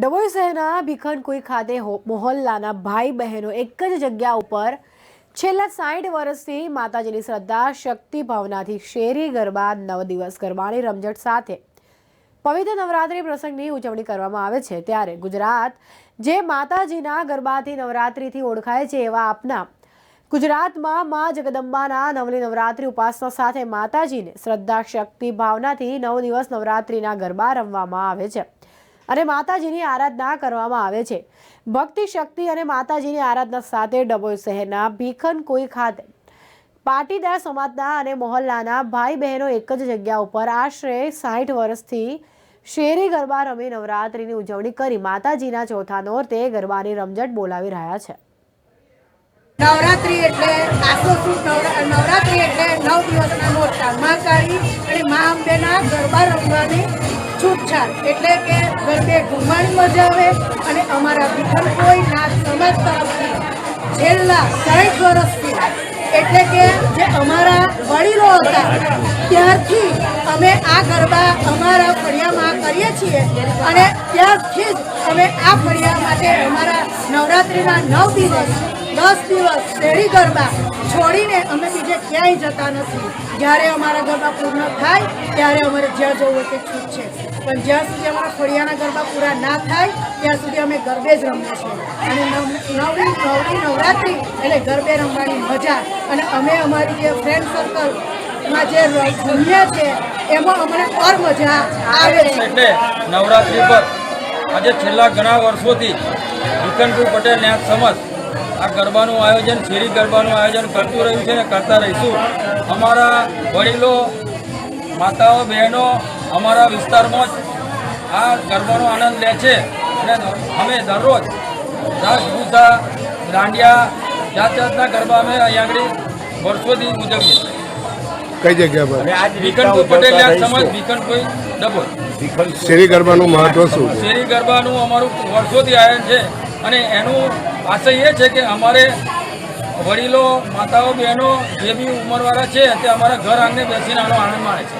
ડભોઈ શહેરના ભીખનકુઈ ખાતે મોહલ્લાના ભાઈ બહેનો એક જ જગ્યા ઉપર છેલ્લા સાઠ વર્ષથી માતાજીની શ્રદ્ધા, શક્તિ ભાવનાથી શેરી ગરબા નવ દિવસ ગરબાની રમઝટ સાથે પવિત્ર નવરાત્રિ પ્રસંગની ઉજવણી કરવામાં આવે છે. ત્યારે ગુજરાત જે માતાજીના ગરબાથી નવરાત્રિથી ઓળખાય છે એવા આપના ગુજરાતમાં મા જગદંબાના નવલી નવરાત્રિ ઉપાસના સાથે માતાજીને શ્રદ્ધા, શક્તિ ભાવનાથી નવ દિવસ નવરાત્રિના ગરબા રમવામાં આવે છે. અને માતાજીની આરાધના કરવામાં આવે છે. ભક્તિ શક્તિ અને માતાજીની આરાધના સાથે ડભોઈ શહેરના ભીખનકુઈ ખાતે પાટીદાર સમાજના અને મોહલ્લાના ભાઈ બહેનો એક જ જગ્યા ઉપર આશરે સાઠ વર્ષથી શેરી ગરબા રમી નવરાત્રિની ઉજવણી કરી માતાજીના ચોથા નોરતે ગરબાની રમઝટ બોલાવી રહ્યા છે. નવરાત્રી એટલે સુદ નવરાત્રી એટલે નવ દિવસના મોટા મહાકાળી અને મા અંબેના ગરબા રમવાની છૂટછાટ. એટલે કે ગરબે મજા આવે અને અમારા કોઈ નાથ સમાજ તરફથી છેલ્લા સાઠ વર્ષથી. એટલે કે જે અમારા વડીલો હતા, ત્યારથી અમે આ ગરબા અમારા ફળિયામાં કરીએ છીએ અને ત્યારથી જ અમે આ ફળિયા માટે અમારા નવરાત્રિના નવ દિવસ, દસ દિવસ શેરી ગરબા છોડીને અમે બીજે ક્યાંય જતા નથી. જ્યારે અમારા ગરબા પૂર્ણ થાય, ત્યારે અમારે જ્યાં જવું હોય તે છૂટ છે પણ જ્યાં સુધી અમારા ફળિયાના ગરબા પૂરા ના થાય, ત્યાં સુધી અમે ગરબે જ રમીએ છીએ. અને નવ- નવમી નવમી નવરાત્રિ એટલે ગરબે રમવાની મજા. અને અમે અમારી જે ફ્રેન્ડ સર્કલમાં જે ર- રમીએ છીએ, એમાં અમને પર મજા આવે છે. એટલે નવરાત્રિ પર આજે છેલ્લા ઘણા વર્ષોથી વિકનપુર પટેલ ન્યાસ સમાજ આ ગરબાનું આયોજન, શેરી ગરબાનું આયોજન કરતું રહ્યું છે અને કરતા રહીશું. અમારા વડીલો, માતાઓ, બહેનો અમારા વિસ્તારમાં જ આ ગરબાનો આનંદ લે છે. અને અમે દરરોજ રાસ દાંડિયા જાત જાતના ગરબા અમે અહીંયા આગળ વર્ષોથી ઉજવીએ કઈ જગ્યા પર? વિકનભાઈ પટેલ ન્યાસ સમાજ વિકનભાઈ ડબોઈ શેરી ગરબાનું મહત્વ શું શેરી ગરબાનું અમારું વર્ષોથી આયોજન છે. અને એનું આશય એ છે કે અમારે વડીલો માતાઓ બહેનો જે બી ઉંમરવાળા છે તે અમારા ઘર આંગણે બેસીને આનો આનંદ માણે છે.